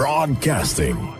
Broadcasting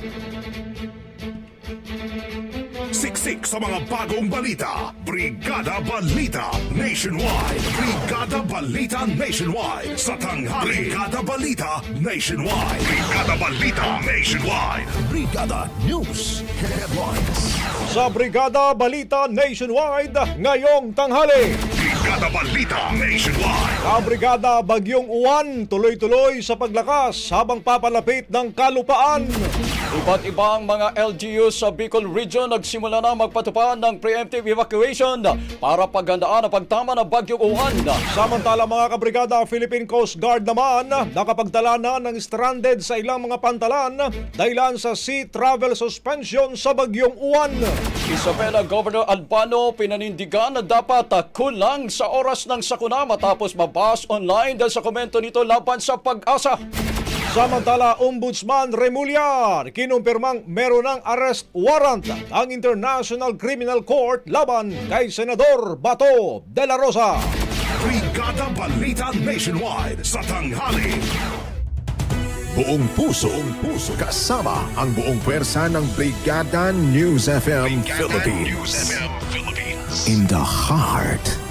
Siksik sa mga bagong balita. Brigada Balita Nationwide. Brigada Balita Nationwide. Sa tanghali. Brigada Balita Nationwide. Brigada Balita Nationwide. Brigada News Headlines. Sa Brigada Balita Nationwide, ngayong tanghali. Brigada Balita Nationwide. Kabrigada Bagyong Uwan tuloy-tuloy sa paglakas habang papalapit ng kalupaan. Iba't ibang mga LGUs sa Bicol Region nagsimula na magpatupad ng preemptive evacuation para paghandaan ang pagtama ng bagyong uwan. Samantala mga kabrigada, Philippine Coast Guard naman nakapagtala na ng stranded sa ilang mga pantalan dahilan sa sea travel suspension sa bagyong uwan. Isabela Governor Albano pinanindigan na dapat ah, kulang sa oras ng sakuna matapos mabas online dahil sa komento nito laban sa pag-asa. Samantala, Ombudsman Remulian kinumpirmang meron ng arrest warrant ang International Criminal Court laban kay Senador Bato de la Rosa. Brigada Balita Nationwide. Sa tanghali. Buong puso, buong puso kasama ang buong pwersa ng Brigada News FM Philippines. In the heart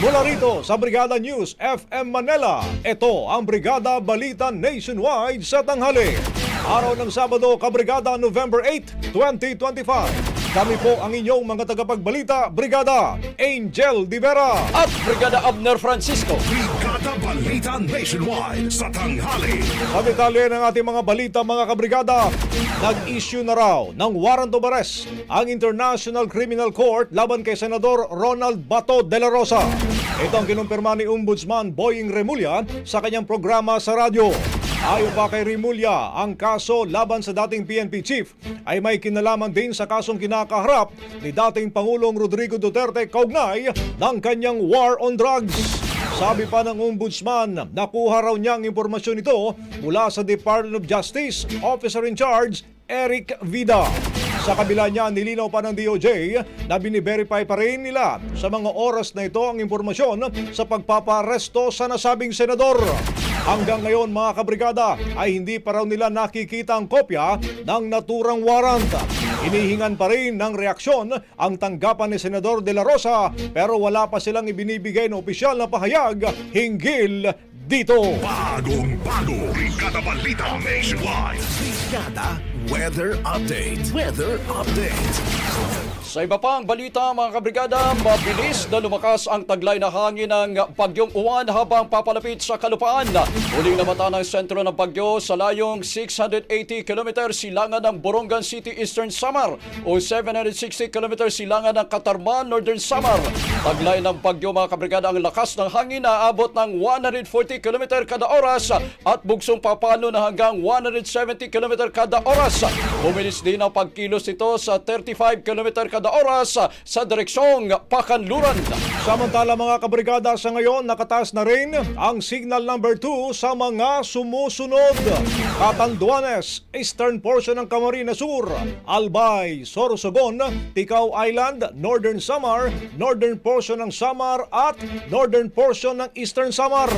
Mula rito sa Brigada News FM Manila, ito ang Brigada Balita Nationwide sa tanghali. Araw ng Sabado, Kabrigada, November 8, 2025. Kami po ang inyong mga tagapagbalita, Brigada Angel Divera. At Brigada Abner Francisco. Brigada Balita Nationwide. Sa tanghali. Sa detalye ng ating mga balita mga kabrigada, nag-issue na raw ng warrant of arrest ang International Criminal Court laban kay Senador Ronald Bato de la Rosa. Ito ang kinumpirma ni Ombudsman Boying Remulla sa kanyang programa sa radyo. Ayon pa kay Remulla, ang kaso laban sa dating PNP chief ay may kinalaman din sa kasong kinakaharap ni dating Pangulong Rodrigo Duterte kaugnay ng kanyang war on drugs. Sabi pa ng ombudsman, nakuha raw niya ang impormasyon ito mula sa Department of Justice, Officer in Charge, Eric Vida. Sa kabila niya, nilinaw pa ng DOJ na biniverify pa rin nila sa mga oras na ito ang impormasyon sa pagpaparesto sa nasabing senador. Hanggang ngayon mga kabrigada ay hindi pa raw nila nakikita ang kopya ng naturang warrant. Inihingan pa rin ng reaksyon ang tanggapan ni Senador De La Rosa pero wala pa silang ibinibigay na opisyal na pahayag hinggil dito. Bagong bago, Brigada Balita Nationwide. Brigada Weather Update. Weather Update. Sa iba pang balita mga kabrigada, mabilis na lumakas ang taglay na hangin ng Bagyong Uwan habang papalapit sa kalupaan. Huling namata ng sentro ng bagyo sa layong 680 km silangan ng Borongan City, Eastern Samar o 760 km silangan ng Katarman, Northern Samar. Taglay ng bagyo mga kabrigada ang lakas ng hangin na abot ng 140 km kada oras at bugsong papalo na hanggang 170 km kada oras. Bumilis din ang pagkilos nito sa 35 km kada oras sa direksyong Pakanluran. Samantala mga kabrigada sa ngayon nakataas na rin ang signal number 2 sa mga sumusunod. Catanduanes, eastern portion ng Camarines Sur, Albay, Sorsogon, Ticao Island, Northern Samar, northern portion ng Samar at northern portion ng Eastern Samar.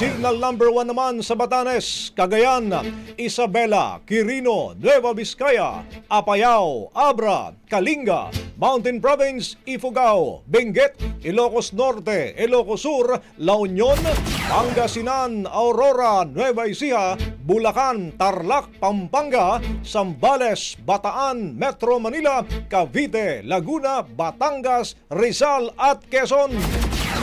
Signal number 1 naman sa Batanes, Cagayan, Isabela, Quirino, Nueva Vizcaya, Apayao, Abra, Kalinga, Mountain Province, Ifugao, Benguet, Ilocos Norte, Ilocos Sur, La Union, Pangasinan, Aurora, Nueva Ecija, Bulacan, Tarlac, Pampanga, Sambales, Bataan, Metro Manila, Cavite, Laguna, Batangas, Rizal at Quezon.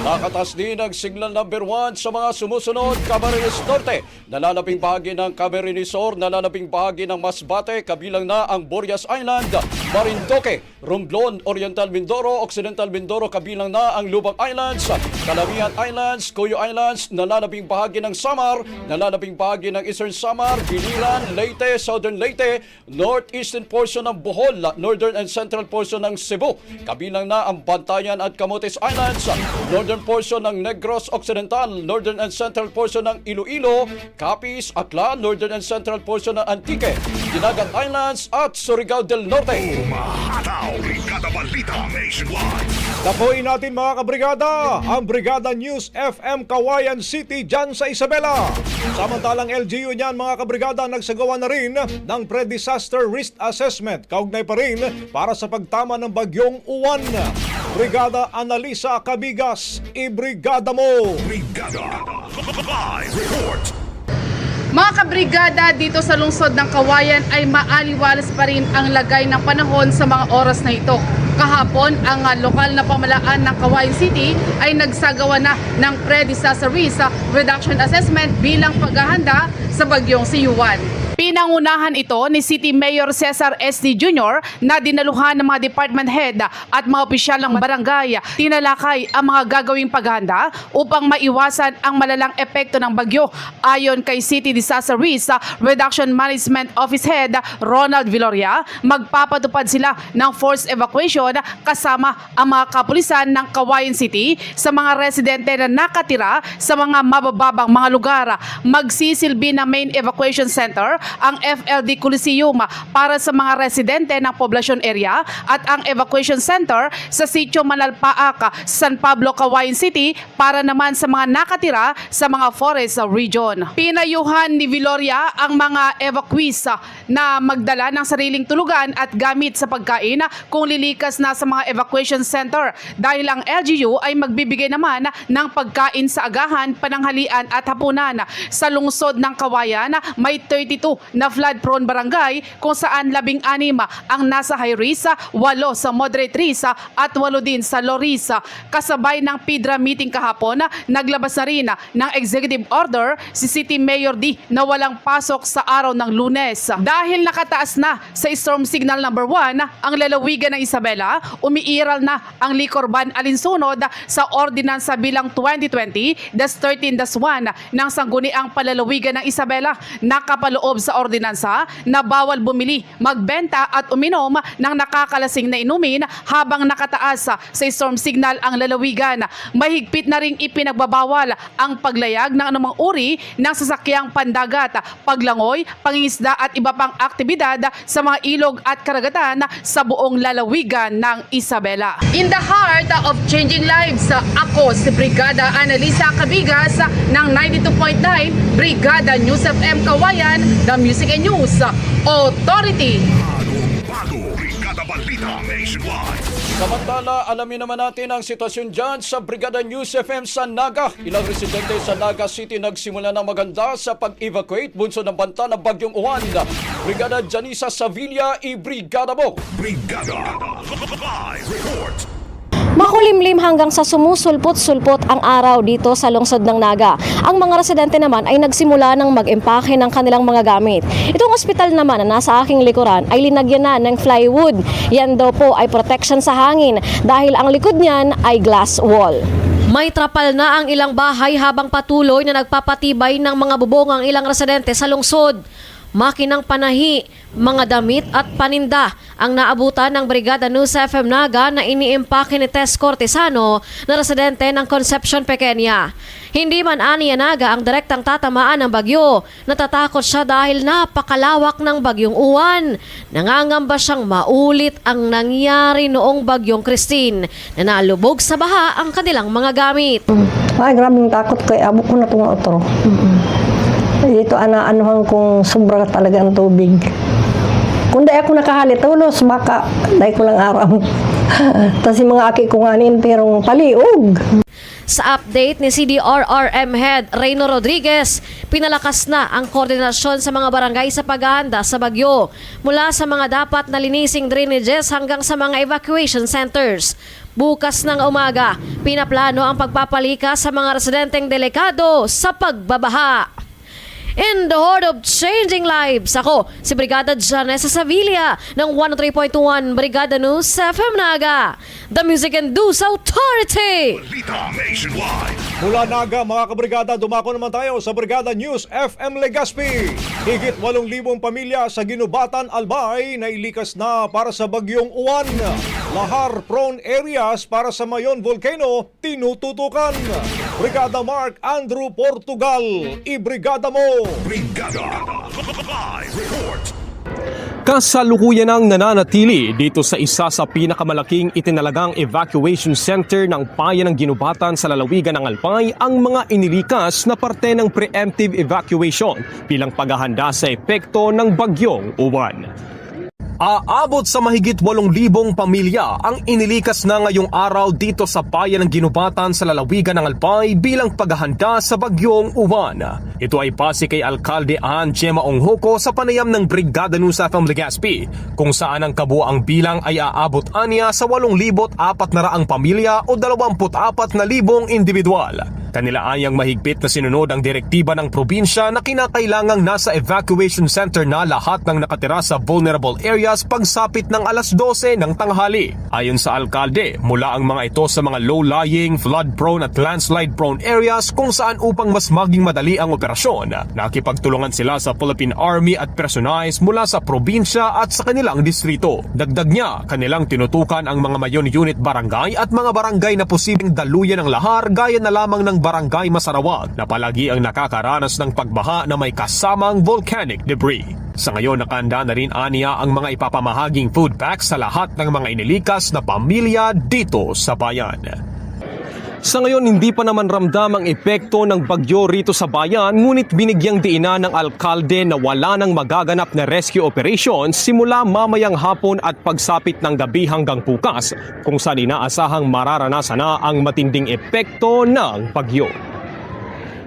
Nakatas din ang signal number 1 sa mga sumusunod Camarines Norte. Nalalabing bahagi ng Camarines Sur, nalalabing bahagi ng Masbate, kabilang na ang Borias Island, Marindoque, Romblon, Oriental Mindoro, Occidental Mindoro, kabilang na ang Lubang Islands, Calamian Islands, Coyo Islands, nalalabing bahagi ng Samar, nalalabing bahagi ng Eastern Samar, Biliran, Leyte, Southern Leyte, northeastern portion ng Bohol, northern and central portion ng Cebu, kabilang na ang Bantayan at Camotes Islands, northern portion ng Negros Occidental, northern and central portion ng Iloilo, Capiz, Aklan, northern and central portion ng Antique, Dinagat Islands at Surigao del Norte. Umahataw, Brigada Balita Nationwide. Tapuin natin mga kabrigada, ang Brigada News FM Kawayan City dyan sa Isabela. Samantalang LGU niyan mga kabrigada nagsagawa na rin ng pre-disaster risk assessment. Kaugnay pa rin para sa pagtama ng bagyong uwan. Brigada Analisa Kabigas, ibrigada mo! Brigada. Live report. Mga kabrigada dito sa lungsod ng Kawayan ay maaliwalas pa rin ang lagay ng panahon sa mga oras na ito. Kahapon, ang ah, lokal na pamalaan ng Kawayan City ay nagsagawa na ng pre-disaster risk reduction assessment bilang paghahanda sa bagyong Siyuan. Pinangunahan ito ni City Mayor Cesar S.D. Jr. na dinaluhan ng mga department head at mga opisyal ng barangay. Tinalakay ang mga gagawing paghahanda upang maiwasan ang malalang epekto ng bagyo. Ayon kay City Disaster Risk Reduction Management Office Head Ronald Viloria, magpapatupad sila ng forced evacuation kasama ang mga kapulisan ng Kawayan City sa mga residente na nakatira sa mga mabababang mga lugar. Magsisilbi na main evacuation center ang FLD Coliseum para sa mga residente ng poblasyon area at ang evacuation center sa sitio Manalpaak, San Pablo, Kawayan City para naman sa mga nakatira sa mga forest region. Pinayuhan ni Viloria ang mga evacuees na magdala ng sariling tulugan at gamit sa pagkain kung lilikas na sa mga evacuation center dahil ang LGU ay magbibigay naman ng pagkain sa agahan, pananghalian at hapunan. Sa lungsod ng Kawayan, may 32 na flood-prone barangay kung saan 16 ang nasa high risk, 8 sa moderate risk at 8 din sa low risk. Kasabay ng PIDRA meeting kahapon, naglabas na rin ng executive order si City Mayor D na walang pasok sa araw ng lunes. Dahil nakataas na sa storm signal number 1 ang lalawigan ng Isabela, umiiral na ang liquor ban alinsunod sa ordinansa bilang 2020-13-1 ng sangguniang palalawigan ng Isabela nakapaloob sa ordinansa na bawal bumili, magbenta at uminom ng nakakalasing na inumin habang nakataas sa storm signal ang lalawigan. Mahigpit na ring ipinagbabawal ang paglayag ng anumang uri ng sasakyang pandagat, paglangoy, pangingisda at iba pang aktibidad sa mga ilog at karagatan sa buong lalawigan ng Isabela. In the heart of changing lives, ako si Brigada Analisa Cabigas ng 92.9 Brigada News FM Kawayan, The Music and News Authority. Bago, Brigada Balita Nationwide. Samantala, alamin naman natin ang sitwasyon dyan sa Brigada News FM sa Naga. Ilang residente sa Naga City nagsimula na maganda sa pag-evacuate bunso ng banta ng Bagyong Uwan. Brigada Janisa Sevilla, i-brigada mo! Brigada Live Report. Makulimlim hanggang sa sumusulpot-sulpot ang araw dito sa lungsod ng Naga. Ang mga residente naman ay nagsimula ng mag-empake ng kanilang mga gamit. Itong ospital naman na nasa aking likuran ay linagyan na ng plywood. Yan daw po ay protection sa hangin dahil ang likod niyan ay glass wall. May trapal na ang ilang bahay habang patuloy na nagpapatibay ng mga bubong ang ilang residente sa lungsod. Makinang panahi, mga damit at paninda ang naabutan ng Brigada News FM Naga na iniimpake ni Tess Cortesano na residente ng Concepcion Pequeña. Hindi man ani Naga ang direktang tatamaan ng bagyo. Natatakot siya dahil napakalawak ng bagyong uwan. Nangangamba siyang maulit ang nangyari noong bagyong Christine na nalubog sa baha ang kanilang mga gamit. Ay, grabing takot kay abo ko na itong otro. Dito ana-anuhan kong sobra talaga ang tubig. Kung di ako nakahalit, ulos, baka dahil ko lang araw. Tapos yung mga aki ko nga perong paliog. Sa update ni CDRRM Head Reyno Rodriguez, pinalakas na ang koordinasyon sa mga barangay sa paghahanda sa bagyo mula sa mga dapat na linising drainages hanggang sa mga evacuation centers. Bukas ng umaga, pinaplano ang pagpapalika sa mga residenteng delikado sa pagbabaha. In the heart of changing lives, ako si Brigada Janessa Sevilla ng 103.1 Brigada News FM Naga, The Music and News Authority. Mula Naga, mga kabrigada, dumako naman tayo sa Brigada News FM Legazpi. Higit 8,000 pamilya sa Ginubatan, Albay na ilikas na para sa bagyong uwan. Lahar-prone areas para sa Mayon Volcano, tinututukan. Brigada Mark Andrew Portugal, ibrigada mo! Brigada Live Report. Kasalukuyan ang nananatili dito sa isa sa pinakamalaking itinalagang evacuation center ng Bayan ng Ginubatan sa lalawigan ng Alpay ang mga inilikas na parte ng preemptive evacuation bilang paghahanda sa epekto ng bagyong uwan. Aabot sa mahigit 8,000 pamilya ang inilikas na ngayong araw dito sa bayan ng Ginubatan sa lalawigan ng Albay bilang paghahanda sa bagyong uwan. Ito ay pasi kay Alkalde An Chema Onghoko sa panayam ng Brigada News FM Legazpi kung saan ang kabuang bilang ay aabot aniya sa 8,400 pamilya o 24,000 individual. Kanila ayang mahigpit na sinunod ang direktiba ng probinsya na kinakailangang nasa evacuation center na lahat ng nakatira sa vulnerable areas pagsapit ng alas 12 ng tanghali. Ayon sa alkalde, mula ang mga ito sa mga low-lying, flood-prone at landslide-prone areas kung saan upang mas maging madali ang operasyon. Nakipagtulungan sila sa Philippine Army at personalis mula sa probinsya at sa kanilang distrito. Dagdag niya, kanilang tinutukan ang mga mayon unit barangay at mga barangay na posibleng daluyan ng lahar gaya na lamang ng barangay Masarawag na palagi ang nakakaranas ng pagbaha na may kasamang volcanic debris. Sa ngayon nakanda na rin aniya ang mga ipapamahaging food packs sa lahat ng mga inilikas na pamilya dito sa bayan. Sa ngayon, hindi pa naman ramdam ang epekto ng bagyo rito sa bayan, ngunit binigyang diinan ng alkalde na wala nang magaganap na rescue operations simula mamayang hapon at pagsapit ng gabi hanggang bukas, kung saan inaasahang mararanasan na ang matinding epekto ng bagyo.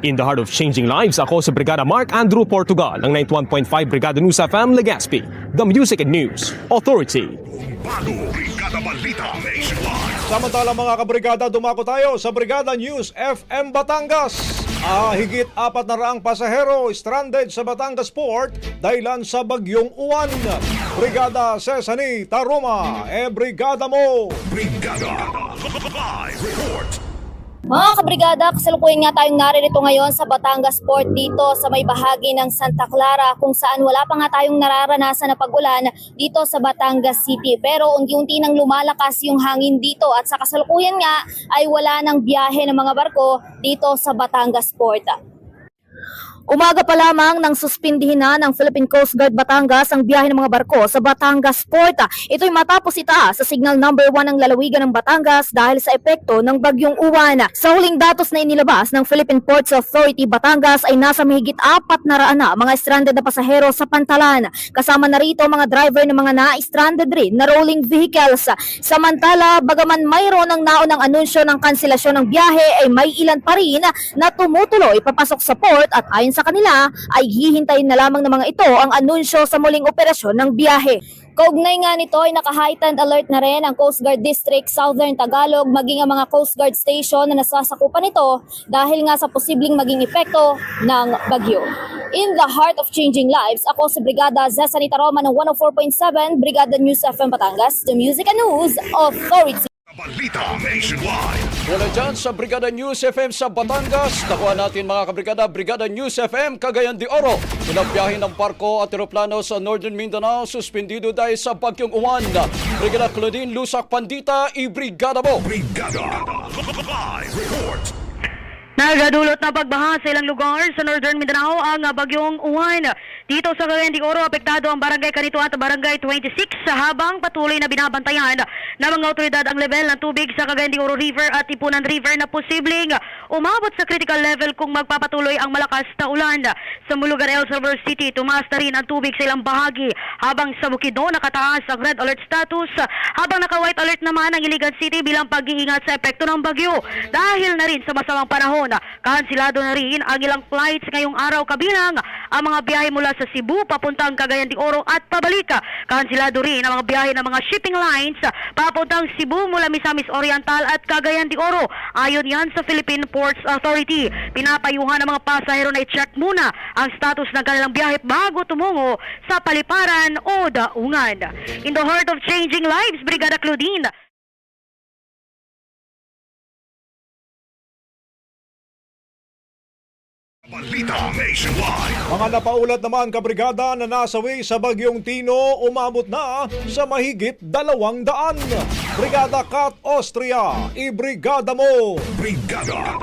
In the heart of changing lives, ako si Brigada Mark Andrew Portugal ng 91.5 Brigada News FM Legazpi, The Music and News Authority. Bago, Brigada Balita Nationwide. Samantala mga kabrigada, dumako tayo sa Brigada News FM Batangas. Ah, higit apat na raang pasahero stranded sa Batangas Port dahilan sa bagyong uwan. Brigada Sesani Taruma, e brigada mo! Brigada Live Report. Mga kabrigada, kasalukuyan nga tayong naririto ngayon sa Batangas Port dito sa may bahagi ng Santa Clara kung saan wala pa nga tayong nararanasan na pag-ulan dito sa Batangas City. Pero unti-unti nang lumalakas yung hangin dito at sa kasalukuyan nga ay wala ng biyahe ng mga barko dito sa Batangas Port. Umaga pa lamang nang suspindihin na ng Philippine Coast Guard Batangas ang biyahe ng mga barko sa Batangas Port. Ito'y matapos itaas sa signal number 1 ng lalawigan ng Batangas dahil sa epekto ng bagyong uwan. Sa huling datos na inilabas ng Philippine Ports Authority Batangas ay nasa mahigit apat na raan na mga stranded na pasahero sa pantalan. Kasama na rito mga driver ng mga na-stranded rin na rolling vehicles. Samantala, bagaman mayroon ng naunang anunsyo ng kanselasyon ng biyahe ay may ilan pa rin na tumutuloy papasok sa port at ayon sa kanila ay hihintayin na lamang ng mga ito ang anunsyo sa muling operasyon ng biyahe. Kaugnay nga nito ay naka-heightened alert na rin ang Coast Guard District Southern Tagalog maging ang mga Coast Guard Station na nasasakupan nito dahil nga sa posibleng maging epekto ng bagyo. In the heart of changing lives, ako si Brigada Zesanita Roma ng 104.7 Brigada News FM Batangas, the Music and News Authority. Balita Nationwide. Mula dyan sa Brigada News FM sa Batangas, nakuha natin mga kabrigada, Brigada News FM Cagayan de Oro. Ilang biyahe ng barko at eroplano sa Northern Mindanao, suspendido dahil sa bagyong uwan. Brigada Claudine Lusak Pandita, i-brigada mo. Brigada. Live report. Nagadulot na pagbaha sa ilang lugar sa Northern Mindanao ang bagyong Uwan. Dito sa Cagayan de Oro, apektado ang barangay Kanito at barangay 26 sa habang patuloy na binabantayan ng mga otoridad ang level ng tubig sa Cagayan de Oro River at Ipunan River na posibleng umabot sa critical level kung magpapatuloy ang malakas na ulan. Sa Mulugan, El Salvador City, tumaas na rin ang tubig sa ilang bahagi habang sa Bukidnon nakataas ang red alert status habang naka-white alert naman ang Iligan City bilang pag-iingat sa epekto ng bagyo. Dahil na rin sa masamang panahon, kansilado na rin ang ilang flights ngayong araw kabilang ang mga biyahe mula sa Cebu papuntang Cagayan de Oro at pabalik. Kansilado rin ang mga biyahe ng mga shipping lines papuntang Cebu mula Misamis Oriental at Cagayan de Oro. Ayon yan sa Philippine Ports Authority. Pinapayuhan ng mga pasahero na i-check muna ang status ng kanilang biyahe bago tumungo sa paliparan o daungan. In the heart of changing lives, Brigada Claudine, Balita Nationwide. Mga napaulat naman kabrigada na nasawi sa bagyong Tino umabot na sa mahigit dalawang daan. Brigada Kat Austria, ibrigada mo! Brigada.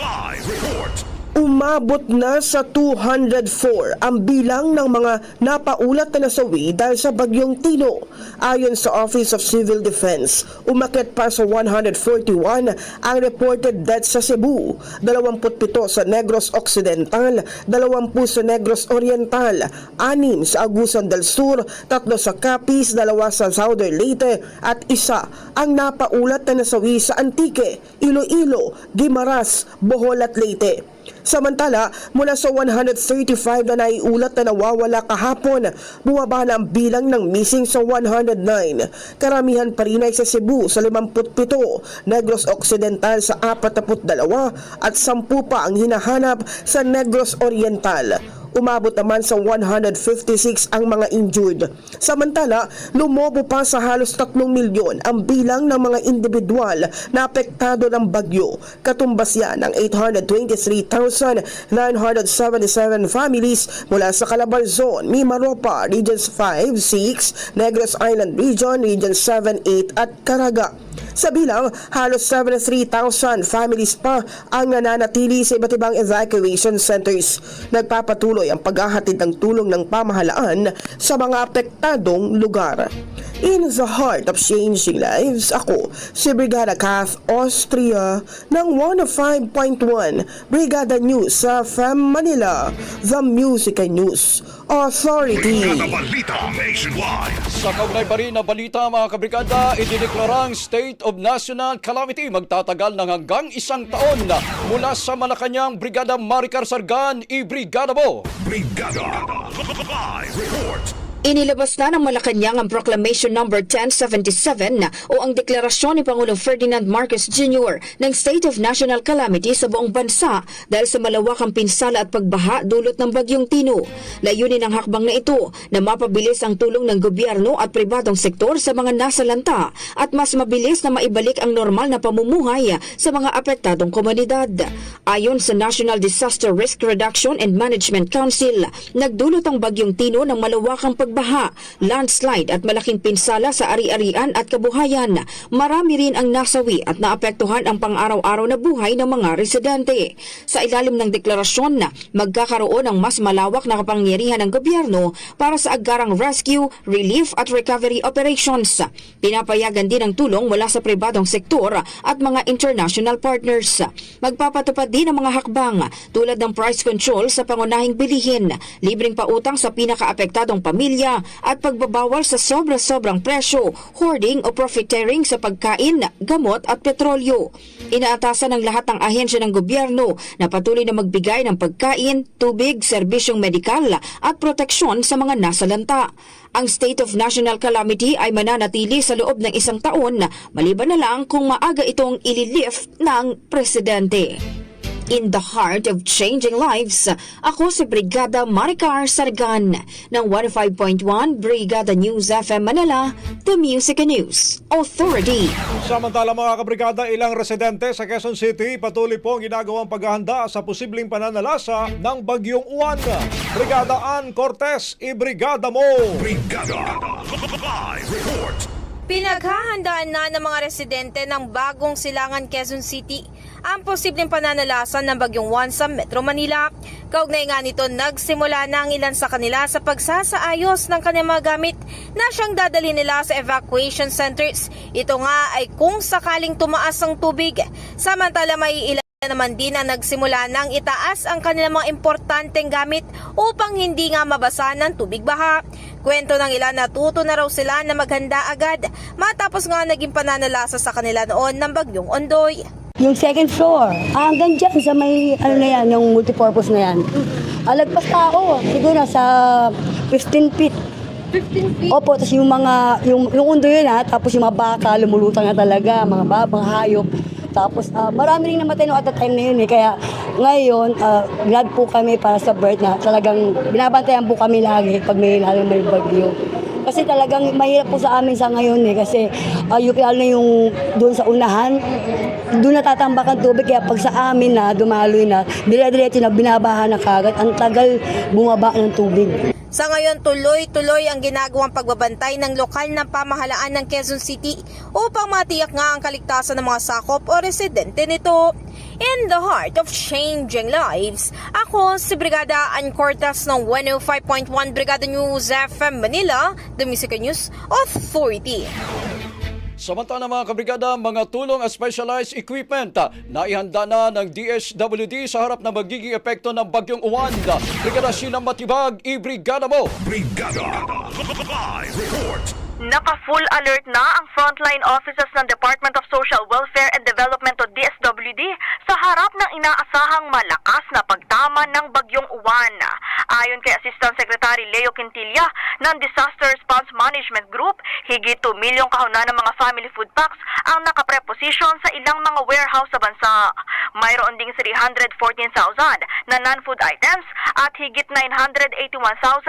Live report. Umabot na sa 204 ang bilang ng mga napaulat na nasawi dahil sa bagyong Tino. Ayon sa Office of Civil Defense, umakit pa sa 141 ang reported deaths sa Cebu, 27 sa Negros Occidental, 20 sa Negros Oriental, 6 sa Agusan del Sur, 3 sa Capiz, 2 sa Southern Leyte at isa ang napaulat na nasawi sa Antique, Iloilo, Guimaras, Bohol at Leyte. Samantala, mula sa 135 na naiulat na nawawala kahapon, bumaba na ang bilang ng missing sa 109. Karamihan pa rin ay sa Cebu sa 57, Negros Occidental sa 42 at 10 pa ang hinahanap sa Negros Oriental. Umabot naman sa 156 ang mga injured. Samantala, lumobo pa sa halos 3 milyon ang bilang ng mga individual na apektado ng bagyo. Katumbas yan ng 823,977 families mula sa Calabar Zone, Mimaropa, Regions 5, 6, Negros Island Region, Region 7, 8 at Caraga. Sa bilang, halos 73,000 families pa ang nananatili sa iba't ibang evacuation centers. Nagpapatuloy ang paghahatid ng tulong ng pamahalaan sa mga apektadong lugar. In the heart of changing lives, ako si Brigada Kath Austria ng 105.1 Brigada News sa FM Manila, The Music and News Authority. Brigada Balita Nationwide. Sa kaugnay pa rin na balita mga kabrigada, idineklarang State of National Calamity magtatagal ng hanggang isang taon mula sa Malacanang Brigada Maricar Sargan, i-brigada mo! Brigada. Live report. Inilabas na ng Malacanang ang Proclamation No. 1077 o ang deklarasyon ni Pangulong Ferdinand Marcos Jr. ng State of National Calamity sa buong bansa dahil sa malawakang pinsala at pagbaha dulot ng Bagyong Tino. Layunin ng hakbang na ito na mapabilis ang tulong ng gobyerno at pribadong sektor sa mga nasalanta at mas mabilis na maibalik ang normal na pamumuhay sa mga apektadong komunidad. Ayon sa National Disaster Risk Reduction and Management Council, nagdulot ang Bagyong Tino ng malawakang pagbaha, landslide at malaking pinsala sa ari-arian at kabuhayan. Marami rin ang nasawi at naapektuhan ang pang-araw-araw na buhay ng mga residente. Sa ilalim ng deklarasyon magkakaroon ng mas malawak na kapangyarihan ng gobyerno para sa agarang rescue, relief at recovery operations. Pinapayagan din ang tulong mula sa pribadong sektor at mga international partners. Magpapatupad din ang mga hakbang tulad ng price control sa pangunahing bilihin, libreng pautang sa pinakaapektadong pamilya at pagbabawal sa sobra-sobrang presyo, hoarding o profiteering sa pagkain, gamot at petrolyo. Inaatasan ng lahat ng ahensya ng gobyerno na patuloy na magbigay ng pagkain, tubig, serbisyong medikal at proteksyon sa mga nasalanta. Ang state of national calamity ay mananatili sa loob ng isang taon maliban na lang kung maaga itong ililift ng presidente. In the heart of changing lives, ako si Brigada Maricar Sargan ng 105.1 Brigada News FM Manila, The Music and News Authority. Samantala mga kabrigada, ilang residente sa Quezon City patuloy po ang ginagawang paghahanda sa posibleng pananalasa ng Bagyong Uwan. Brigada Ann Cortez, ibrigada mo! Brigada Live Report. Pinaghahandaan na ng mga residente ng bagong silangan Quezon City ang posibleng pananalasan ng Bagyong Juan sa Metro Manila. Kaugnay nga nito, nagsimula na ang ilan sa kanila sa pagsasaayos ng kanilang mga gamit na siyang dadali nila sa evacuation centers. Ito nga ay kung sakaling tumaas ang tubig. Samantala may ilan naman din na nagsimula nang itaas ang kanilang mga importanteng gamit upang hindi nga mabasa ng tubig baha. Kwento ng ilan natuto na raw sila na maghanda agad matapos nga naging pananalasa sa kanila noon ng bagyong Ondoy. Yung second floor, ah, hanggang dyan sa may, ano na yan, yung multipurpose na yan. Alagpas pa ako, siguro nasa 15 feet. 15 feet? Opo, tapos yung mga, yung, yung undo yun ha, tapos yung mga baka, lumulutang na talaga, mga babang hayop. Tapos ah, marami rin namatay no at the time na yun eh. Kaya ngayon, ah, glad po kami para sa birth na talagang binabantayan po kami lagi pag may lalo may bagyo. Kasi talagang mahirap po sa amin sa ngayon eh. Kasi uh, yung, na yung doon sa unahan, doon natatambak ang tubig. Kaya pag sa amin na, dumaloy na, dire-diretso na binabaha na kagad. Ang tagal bumaba ng tubig. Sa ngayon, tuloy-tuloy ang ginagawang pagbabantay ng lokal na pamahalaan ng Quezon City upang matiyak nga ang kaligtasan ng mga sakop o residente nito. In the heart of changing lives, ako si Brigada Ann ng 105.1 Brigada News FM Manila, The Music News Authority. Samantala mga kabrigada, mga tulong at specialized equipment na ihanda na ng DSWD sa harap ng magiging epekto ng bagyong uwan. Brigada Sheila Matibag, i-brigada mo! Brigada Live Report. Naka-full alert na ang frontline offices ng Department of Social Welfare and Development o DSWD sa harap ng inaasahang malakas na pagtama ng bagyong uwan. Ayon kay Assistant Secretary Leo Quintilla ng Disaster Response Management Group, higit 2 milyong kahunan ng mga family food packs ang nakapreposition sa ilang mga warehouse sa bansa. Mayroon ding 314,000 na non-food items at higit 981,000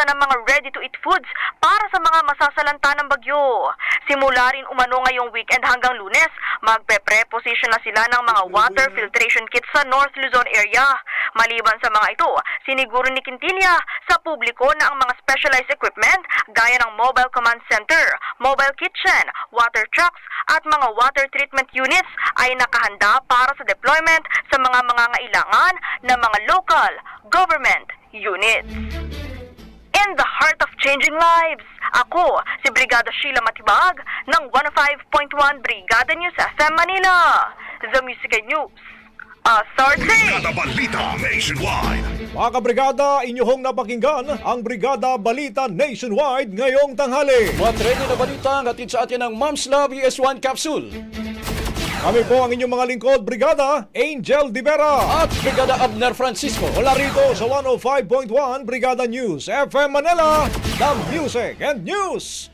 na mga ready-to-eat foods para sa mga masasalanta ng bagyo. Simula rin umano ngayong weekend hanggang lunes, magpe-preposition na sila ng mga water filtration kits sa North Luzon area. Maliban sa mga ito, siniguro ni Quintilla sa publiko na ang mga specialized equipment gaya ng mobile command center, mobile kitchen, water trucks at mga water treatment units ay nakahanda para sa deployment sa mga mga ngailangan ng mga local government units. In the heart of changing lives, ako si Brigada Sheila Matibag ng 105.1 Brigada News FM Manila. The Music News Authority. Brigada Balita Nationwide. Mga kabrigada, inyong napakinggan ang Brigada Balita Nationwide ngayong tanghali. Mga trending na balita ang hatid sa atin ng Mom's Love US1 Capsule. Kami po ang inyong mga lingkod, Brigada Angel Divera. At Brigada Abner Francisco. Mula rito sa 105.1 Brigada News FM Manila, the Music and News